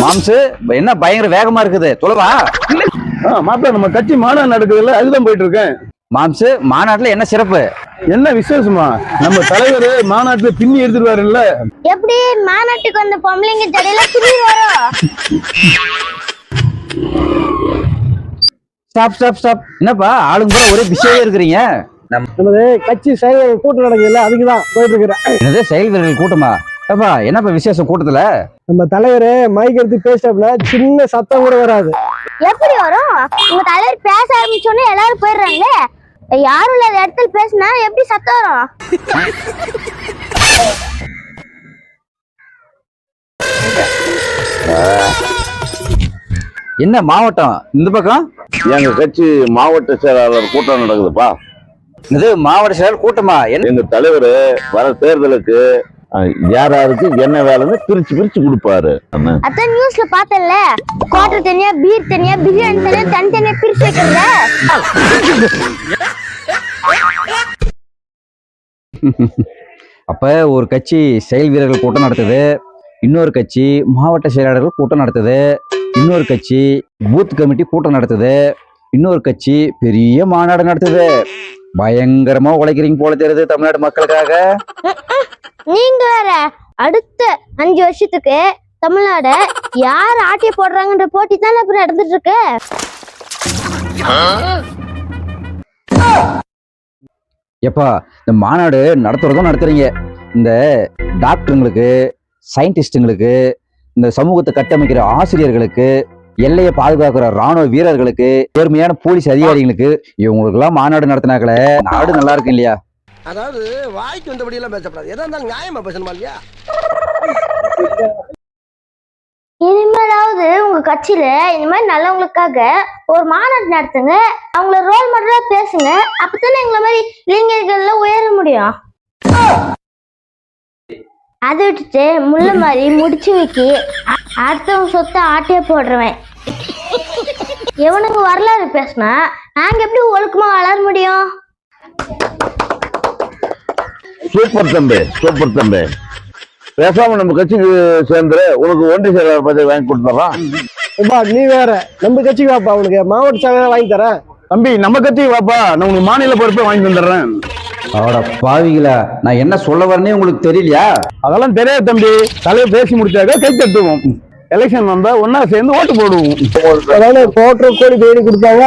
மாம்சு என்ன பயங்கர வேகமா இருக்குது? தொலைவா மாப்பிள்ள நம்ம கட்சி மாநாடு நடக்குதுல்ல அதுதான் போயிட்டு இருக்கேன் மாம்சு மாநாட்டுல என்ன சிறப்பு? என்ன விசேஷமா? நம்ம தலைவர் மாநாட்டுல பின்னி எடுத்துருவாருல்ல. எப்படி? மாநாட்டுக்கு வந்த பொம்பளைங்க ஜடையில துணி வரும். ஸ்டாப் ஸ்டாப் ஸ்டாப் என்னப்பா ஆளுங்க கூட ஒரே பிஸியாவே இருக்கிறீங்க. நம்ம நமது கட்சி செயல் கூட்டம் நடக்குதுல்ல அதுக்கு தான் போயிட்டு இருக்கிறேன் என்னது செயல் வீரர்கள் கூட்டமா? ஏப்பா என்னப்பா விசேஷம் கூட்டத்துல? நம்ம தலைவர் மைக் எடுத்து பேசிட்டாப்ல சின்ன சத்தம் கூட வராது. எப்படி வரும்? உங்க தலைவர் பேச ஆரம்பிச்சோன்னே எல்லாரும் போயிடுறாங்க யாரும் இல்லாத இடத்துல பேசினா எப்படி சத்தம் வரும்? என்ன மாவட்டம்? இந்த பக்கம்? எங்க கட்சி மாவட்ட செயலாளர் கூட்டம் நடக்குதுப்பா. இது மாவட்ட செயல் கூட்டமா? என்ன? எங்க தலைவர் வர தேர்தலுக்கு யார் யாருக்கு என்ன வேலைன்னு பிரிச்சு பிரிச்சு கொடுப்பாரு. அண்ணா. அதான் நியூஸ்ல பார்த்தேன்ல. குவாட்டர் தனியா பீர் தனியா பிரியாணி தனியா தனித்தனியா பிரிச்சு வைக்கிறத. அப்ப ஒரு கட்சி செயல் வீரர்கள் கூட்டம் நடத்துது. இன்னொரு கட்சி மாவட்ட செயலாளர்கள் கூட்டம் நடத்துது. இன்னொரு கட்சி பூத் கமிட்டி கூட்டம் நடத்துது. இன்னொரு கட்சி பெரிய மாநாடு நடத்துது. பயங்கரமா உழைக்கிறீங்க போல தெரியுது தமிழ்நாடு மக்களுக்காக. நீங்க வேற அடுத்த அஞ்சு வருஷத்துக்கு தமிழ்நாடு யார் ஆட்டிய போடுறாங்கன்ற போட்டி தானே இப்ப நடந்துட்டு இருக்கு எப்பா இந்த மாநாடு நடத்துறதும் நடத்துறீங்க. இந்த டாக்டருங்களுக்கு சயின்டிஸ்டுங்களுக்கு இந்த சமூகத்தை கட்டமைக்கிற ஆசிரியர்களுக்கு எல்லையை பாதுகாக்கிற ராணுவ வீரர்களுக்கு பெருமையான போலீஸ் அதிகாரிகளுக்கு இவங்களுக்கெல்லாம் மாநாடு நடத்தினாக்களே நாடு நல்லா இருக்கு இல்லையா? அதாவது வாய்க்கு வந்தபடி எல்லாம் பேசப்படாது. எதா இருந்தாலும் நியாயமா பேசணுமா இல்லையா? இனிமேலாவது உங்க கட்சியில இந்த மாதிரி நல்லவங்களுக்காக ஒரு மாநாடு நடத்துங்க. அவங்கள ரோல் மாடலா பேசுங்க. அப்பதானே எங்களை மாதிரி இளைஞர்கள்ல உயர முடியும். அதை விட்டுட்டு முள்ள மாதிரி முடிச்சு வைக்கி அடுத்தவங்க சொத்தை ஆட்டையே போடுறவன். எவனுங்க வரலாறு பேசினா நாங்க எப்படி ஒழுக்கமா வளர முடியும்? சூப்பர் தம்பி சூப்பர் தம்பி. பேசாம நம்ம கட்சிக்கு சேர்ந்துரு உனக்கு ஒன்றிய செயலாளர் பதவி வாங்கி கொடுத்துறான். அப்பா நீ வேற. நம்ம கட்சிக்கு வாப்பா உனக்கு மாவட்ட செயலாளர் வாங்கி தரேன். தம்பி நம்ம கட்சிக்கு வாப்பா நான் உனக்கு மாநில பொறுப்பே வாங்கி தந்துடுறேன். அவட பாவிகளா நான் என்ன சொல்ல வரேனே உங்களுக்கு தெரியலையா? அதெல்லாம் தெரியாது தம்பி. தலைவர் பேசி முடிச்சாக்க கை தட்டுவோம். எலெக்ஷன் வந்தா ஒன்னா சேர்ந்து ஓட்டு போடுவோம். அதாவது கோட்டர் கோடி தேடி கொடுத்தாங்க.